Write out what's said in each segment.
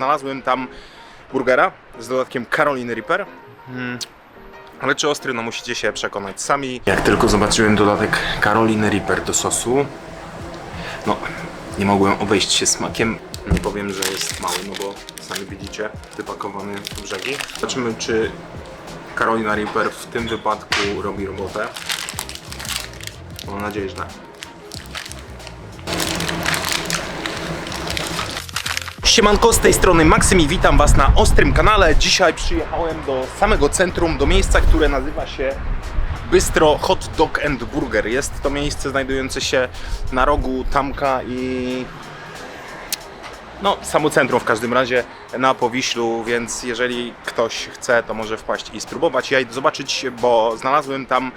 znalazłem tam burgera z dodatkiem Caroliny Reaper. Mm. Ale czy ostry, no musicie się przekonać sami. Jak tylko zobaczyłem dodatek Caroliny Reaper do sosu, no nie mogłem obejść się smakiem. Nie powiem, że jest mały, no bo sami widzicie, wypakowany brzegi. Zobaczymy, czy Carolina Reaper w tym wypadku robi robotę. Mam nadzieję, że tak. Siemanko, z tej strony Maksym i witam Was na Ostrym kanale. Dzisiaj przyjechałem do samego centrum, do miejsca, które nazywa się Bystro Hot Dog and Burger. Jest to miejsce znajdujące się na rogu Tamka i no, samo centrum w każdym razie na Powiślu, więc jeżeli ktoś chce, to może wpaść i spróbować. Ja idę zobaczyć, bo znalazłem tam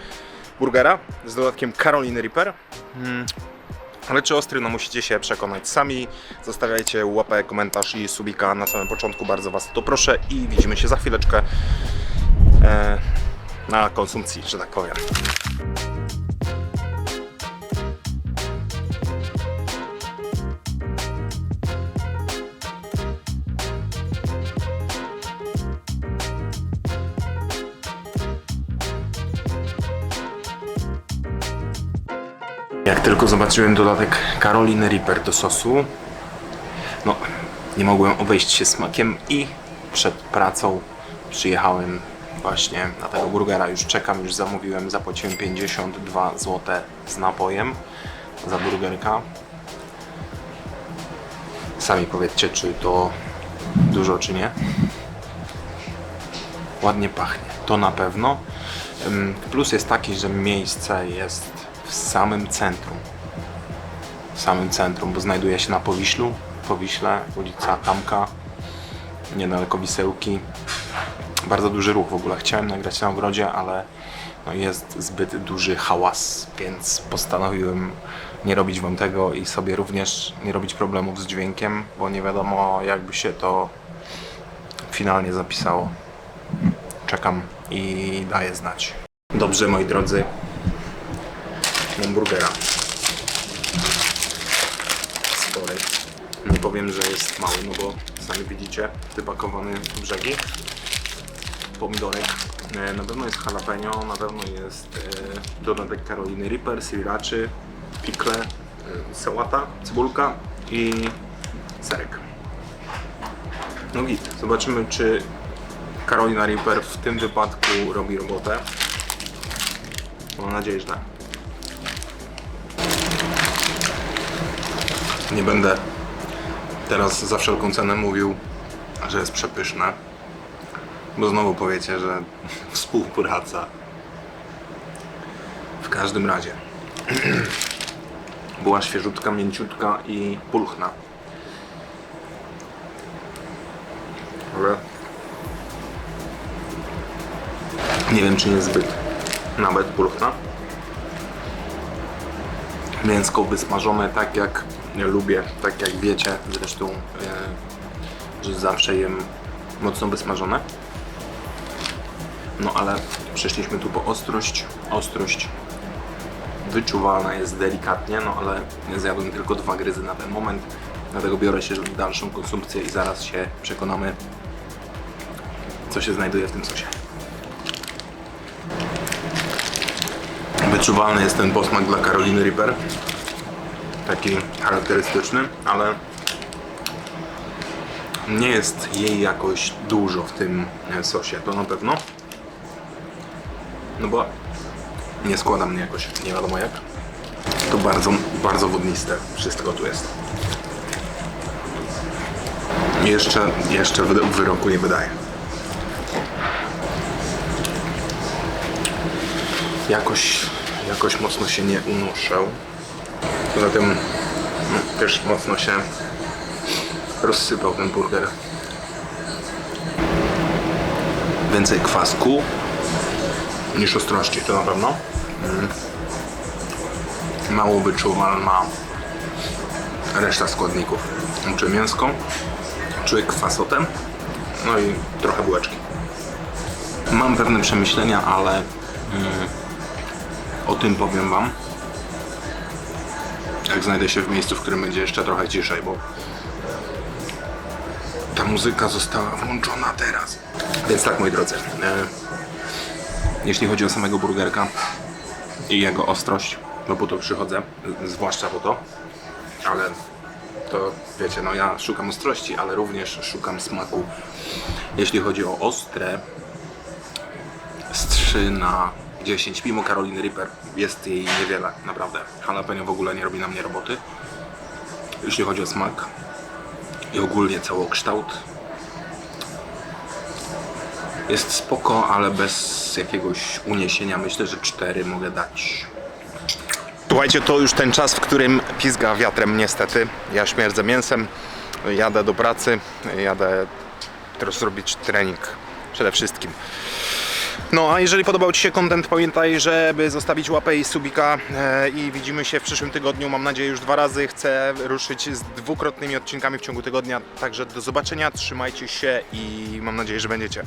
burgera z dodatkiem Caroliny Reaper. Mm. Ale czy ostry, no musicie się przekonać sami. Zostawiajcie łapę, komentarz i subika na samym początku, bardzo Was to proszę i widzimy się za chwileczkę e, na konsumpcji, że tak powiem. Jak tylko zobaczyłem dodatek Caroliny Reaper do sosu, no nie mogłem obejść się smakiem i przed pracą przyjechałem właśnie na tego burgera. Już czekam, już zamówiłem, zapłaciłem 52 zł z napojem za burgerka. Sami powiedzcie, czy to dużo, czy nie. Ładnie pachnie, to na pewno. Plus jest taki, że miejsce jest w samym centrum. W samym centrum, bo znajduje się na Powiślu, Powiśle, ulica Tamka, niedaleko Wisełki. Bardzo duży ruch w ogóle. Chciałem nagrać na ogrodzie, ale no jest zbyt duży hałas, więc postanowiłem nie robić wam tego i sobie również nie robić problemów z dźwiękiem, bo nie wiadomo jakby się to finalnie zapisało. Czekam i daję znać. Dobrze, moi drodzy, mam burgera. Spory. Nie powiem, że jest mały, no bo sami widzicie, wypakowany w brzegi. Pomidorek. Na pewno jest jalapeno, na pewno jest e, dodatek Caroliny Reaper, sriraczy, pikle, e, sałata, cebulka i serek. No git. Zobaczymy, czy Carolina Reaper w tym wypadku robi robotę. Mam nadzieję, że tak. Nie będę teraz za wszelką cenę mówił, że jest przepyszne, bo znowu powiecie, że współpraca. W każdym razie była świeżutka, mięciutka i pulchna. Nie wiem, czy nie zbyt nawet pulchna. Mięsko wysmażone tak jak ja lubię, tak jak wiecie zresztą, e, że zawsze jem mocno wysmażone. No ale przeszliśmy tu po ostrość. Ostrość wyczuwalna jest delikatnie, no ale zjadłem tylko dwa gryzy na ten moment. Dlatego biorę się w dalszą konsumpcję i zaraz się przekonamy, co się znajduje w tym sosie. Wyczuwalny jest ten posmak dla Caroliny Reaper. Taki charakterystyczny, ale nie jest jej jakoś dużo w tym e, sosie, to na pewno. No bo nie składa mnie jakoś, nie wiadomo jak. To bardzo, bardzo wodniste wszystko tu jest. Jeszcze, jeszcze wy- wyroku nie wydaje. jakoś, jakoś mocno się nie unoszę. Poza tym też mocno się rozsypał ten burger. Więcej kwasku niż ostrości, to na pewno. Mm. Mało wyczuwalna reszta składników. Czuję mięsko, czuję kwasotę, no i trochę bułeczki. Mam pewne przemyślenia, ale o tym powiem Wam. Jak znajdę się w miejscu, w którym będzie jeszcze trochę ciszej, bo ta muzyka została włączona teraz. Więc tak, moi drodzy, e, jeśli chodzi o samego burgerka i jego ostrość, no po to przychodzę, zwłaszcza po to, ale to wiecie, no ja szukam ostrości, ale również szukam smaku. Jeśli chodzi o ostre, z 3 na 10, mimo Caroliny Reaper jest jej niewiele, naprawdę. Jalapeno w ogóle nie robi na mnie roboty. Jeśli chodzi o smak i ogólnie całokształt, jest spoko, ale bez jakiegoś uniesienia. Myślę, że 4 mogę dać. Słuchajcie, to już ten czas, w którym pizga wiatrem niestety. Ja śmierdzę mięsem, jadę do pracy, jadę teraz zrobić trening przede wszystkim. No a jeżeli podobał Ci się content, pamiętaj, żeby zostawić łapę i subika e, i widzimy się w przyszłym tygodniu, mam nadzieję już dwa razy. Chcę ruszyć z dwukrotnymi odcinkami w ciągu tygodnia, także do zobaczenia, trzymajcie się i mam nadzieję, że będziecie.